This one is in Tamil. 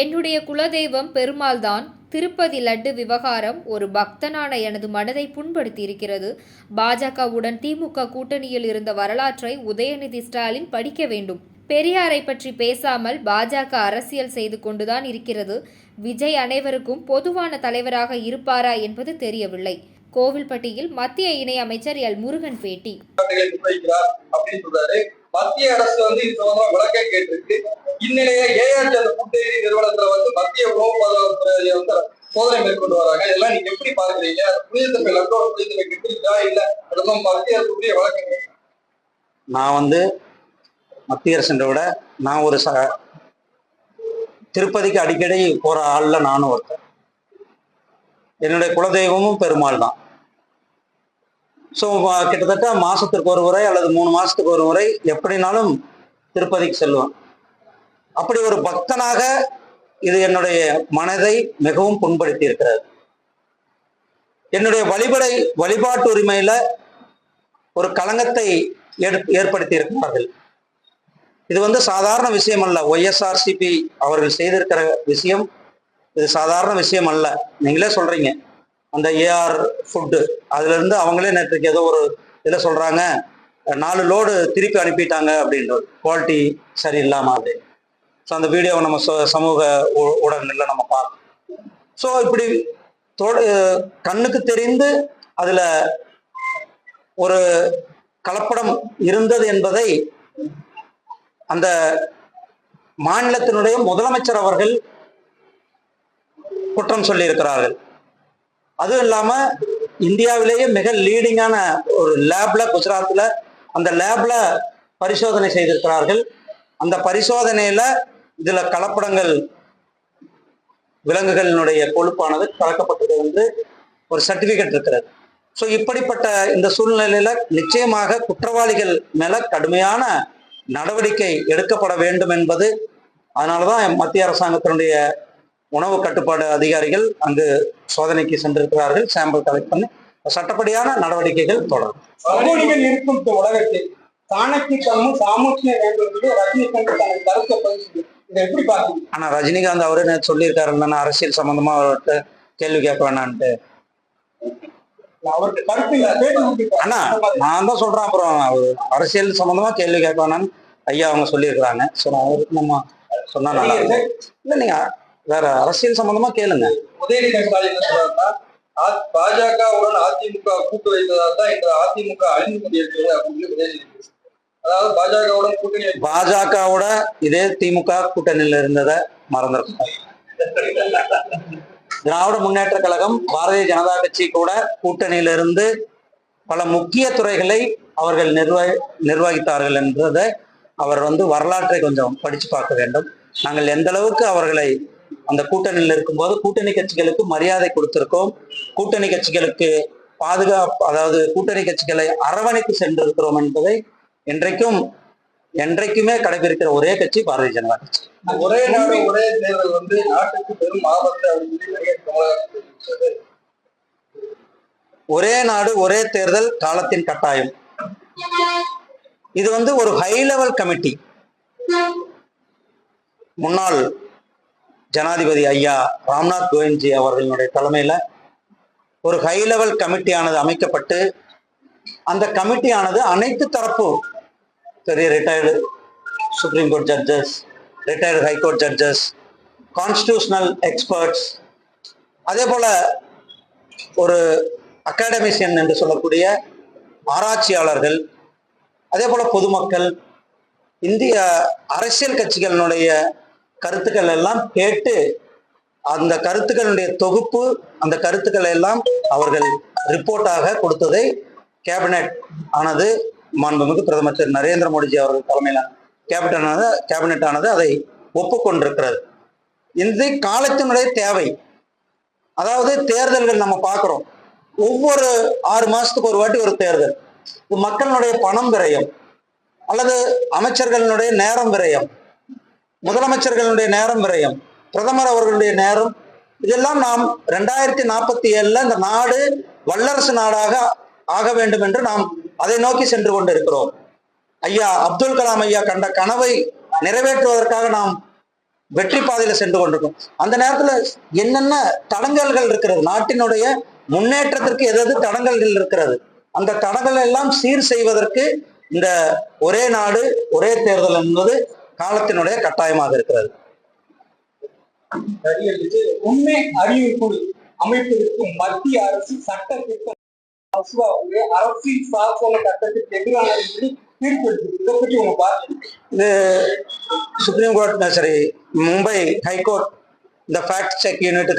என்னுடைய குலதெய்வம் பெருமாள்தான். திருப்பதி லட்டு விவகாரம் ஒரு பக்தனான எனது மனதை புண்படுத்தியிருக்கிறது. பாஜகவுடன் திமுக கூட்டணியில் இருந்த வரலாற்றை உதயநிதி ஸ்டாலின் படிக்க வேண்டும். பெரியாரை பற்றி பேசாமல் பாஜக அரசியல் செய்து கொண்டுதான் இருக்கிறது. விஜய் அனைவருக்கும் பொதுவான தலைவராக இருப்பாரா என்பது தெரியவில்லை. கோவில்பட்டியில் மத்திய இணையமைச்சர் எல் முருகன் பேட்டி. மத்திய அரசு வந்து இது சம்பந்தமா விளக்கம் கேட்டிருக்கு. இந்நிலைய ஏஆர்டி அந்த கூட்டணி நிறுவனத்துல வந்து மத்திய உணவு பாதுகாப்புத்துறையை வந்து சோதனை மேற்கொண்டு வராங்க. இதெல்லாம் நீங்க எப்படி பாக்குறீங்க அது புனிதத்தன்மை லட்டோட புனிதத்தன்மை கெட்டிருக்கா? இல்ல அதெல்லாம் மத்திய அரசுடைய வழக்கம் நான் வந்து மத்திய அரசுன்ற விட நான் ஒரு ச திருப்பதிக்கு அடிக்கடி போற ஆள்ல நானும் ஒருத்தன். என்னுடைய குலதெய்வமும் பெருமாள் தான். ஸோ கிட்டத்தட்ட மாசத்துக்கு ஒரு முறை அல்லது மூணு மாசத்துக்கு ஒரு முறை எப்படினாலும் திருப்பதிக்கு செல்வேன் அப்படி ஒரு பக்தனாக இது என்னுடைய மனதை மிகவும் புண்படுத்தி இருக்கிறது. என்னுடைய வழிபடை வழிபாட்டு உரிமையில ஒரு களங்கத்தை ஏற்- ஏற்படுத்தி இருக்கிறார்கள். இது வந்து சாதாரண விஷயம் அல்ல. ஒய்எஸ்ஆர்சிபி அவர்கள் செய்திருக்கிற விஷயம். இது சாதாரண விஷயம் அல்ல. நீங்களே சொல்றீங்க. அந்த ஏஆர் ஃபுட்டு அதுலேருந்து அவங்களே நேற்றுக்கு ஏதோ ஒரு இதில் சொல்கிறாங்க நாலு லோடு திருப்பி அனுப்பிட்டாங்க அப்படின்றது குவாலிட்டி சரியில்லாமல் அப்படின்னு ஸோ அந்த வீடியோவை நம்ம ச- சமூக ஊடகங்களில் நம்ம பார்க்கணும் ஸோ இப்படி கண்ணுக்கு தெரிந்து அதில் ஒரு கலப்படம் இருந்தது என்பதை அந்த மாநிலத்தினுடைய முதலமைச்சர் அவர்கள் குற்றம் சொல்லியிருக்கிறார்கள். அதுவும் இல்லாம இந்தியாவிலேயே மிக லீடிங்கான ஒரு லேப்ல குஜராத்ல அந்த லேப்ல பரிசோதனை செய்திருக்கிறார்கள். அந்த பரிசோதனையில இதுல கலப்படங்கள் விலங்குகளினுடைய கொழுப்பானது கலக்கப்பட்டது வந்து ஒரு சர்டிபிகேட் இருக்கிறது. ஸோ இப்படிப்பட்ட இந்த சூழ்நிலையில நிச்சயமாக குற்றவாளிகள் மேல கடுமையான நடவடிக்கை எடுக்கப்பட வேண்டும் என்பது அதனாலதான் மத்திய அரசாங்கத்தினுடைய உணவு கட்டுப்பாடு அதிகாரிகள் அங்கு சோதனைக்கு சென்றிருக்கிறார்கள். சாம்பிள் கலெக்ட் பண்ணி சட்டப்படியான நடவடிக்கைகள் தொடரும். இருக்கும் உலகத்தில் சாணக்கியத்தனமும் சாமர்த்தியம் வேண்டும் என்று ரஜினிகாந்த் தனது கருத்தை பதிவு இதை எப்படி பாத்தீங்க ஆனா ரஜினிகாந்த் அவரு நேத்து சொல்லியிருக்காரு இல்லைன்னா அரசியல் சம்பந்தமா அவர்கிட்ட கேள்வி கேட்க வேணான்ட்டு. அவருக்கு கருத்து. ஆனா நான் தான் சொல்றேன் அப்புறம் அவர் அரசியல் சம்பந்தமா கேள்வி கேட்க வேணாம்னு ஐயா அவங்க சொல்லியிருக்கிறாங்க. ஸோ அவருக்கு நம்ம சொன்னா நல்லா. இல்ல நீங்க வேற அரசியல் சம்பந்தமா கேளுங்க. உதயநிதி ஸ்டாலின் சொல்றாருன்னா பாஜகவுடன் அதிமுக கூட்டு வைத்ததால் தான் இந்த அதிமுக அழிந்து கொண்டிருக்கிறது அப்படின்னு உதயநிதி. அதாவது பாஜகவுடன் கூட்டணி பாஜகவோட இதே திமுக கூட்டணியில இருந்ததை மறந்துருக்கோம். திராவிட முன்னேற்ற கழகம் பாரதிய ஜனதா கட்சி கூட கூட்டணியில இருந்து பல முக்கிய துறைகளை அவர்கள் நிர்வ நிர்வகித்தார்கள் என்றதை அவர் வந்து வரலாற்றை கொஞ்சம் படிச்சு பார்க்க வேண்டும். நாங்கள் எந்த அளவுக்கு அவர்களை அந்த கூட்டணியில் இருக்கும்போது கூட்டணி கட்சிகளுக்கு மரியாதை கொடுத்திருக்கோம். கூட்டணி கட்சிகளுக்கு பாதுகாப்பு அதாவது கூட்டணி கட்சிகளை அரவணைத்து சென்றிருக்கிறோம் என்பதை என்றைக்கும் என்றைக்குமே கடைபிடிக்கிற ஒரே கட்சி பாரதிய ஜனதா கட்சி. ஒரே நாடு ஒரே தேர்தல் வந்து நாட்டுக்கு பெரும் ஆபத்து. ஒரே நாடு ஒரே தேர்தல் காலத்தின் கட்டாயம். இது வந்து ஒரு ஹை லெவல் கமிட்டி முன்னாள் ஜனாதிபதி ஐயா ராம்நாத் கோவிந்த்ஜி அவர்களுடைய தலைமையில் ஒரு ஹை லெவல் கமிட்டியானது அமைக்கப்பட்டு அந்த கமிட்டியானது அனைத்து தரப்பு பெரிய retired supreme court judges retired high court judges constitutional experts அதே போல் ஒரு அகாடமிஷியன் என்று சொல்லக்கூடிய ஆராய்ச்சியாளர்கள் அதே போல் பொதுமக்கள் இந்திய அரசியல் கட்சிகளினுடைய கருத்துக்கள் எல்லாம் கேட்டு அந்த கருத்துக்களுடைய தொகுப்பு அந்த கருத்துக்களை எல்லாம் அவர்கள் ரிப்போர்ட்டாக கொடுத்ததை கேபினெட் ஆனது மாண்புமிகு பிரதமர் திரு நரேந்திர மோடிஜி அவர்கள் தலைமையில கேபினட் ஆனது கேபினெட் ஆனது அதை ஒப்புக்கொண்டிருக்கிறது. இது காலத்தினுடைய தேவை. அதாவது தேர்தல்கள் நம்ம பார்க்குறோம். ஒவ்வொரு ஆறு மாசத்துக்கு ஒரு வாட்டி ஒரு தேர்தல். மக்களுடைய பணம் விரயம். அல்லது அமைச்சர்களுடைய நேரம் விரயம். முதலமைச்சர்களுடைய நேரம் விரயம் பிரதமர் அவர்களுடைய நேரம். இதெல்லாம் நாம் ரெண்டாயிரத்தி நாற்பத்தி ஏழுல இந்த நாடு வல்லரசு நாடாக ஆக வேண்டும் என்று நாம் அதை நோக்கி சென்று கொண்டிருக்கிறோம். ஐயா அப்துல் கலாம் ஐயா கண்ட கனவை நிறைவேற்றுவதற்காக நாம் வெற்றி பாதையில சென்று கொண்டிருக்கோம் அந்த நேரத்துல என்னென்ன தடங்கல்கள் இருக்கிறது? நாட்டினுடைய முன்னேற்றத்திற்கு எதாவது தடங்கல்கள் இருக்கிறது? அந்த தடங்கள் எல்லாம் சீர் செய்வதற்கு இந்த ஒரே நாடு ஒரே தேர்தல் என்பது காலத்தினுடைய கட்டாயமாக இருக்கிறது. உண்மை அறிவிப்பு அமைப்பதற்கு மத்திய அரசு சட்ட திட்டம் அரசியல் சாசன சட்டத்திற்கு பார்வை இது சுப்ரீம் கோர்ட் சரி மும்பை ஹைகோர்ட் இந்த ஃபேக்ட் செக் யூனிட்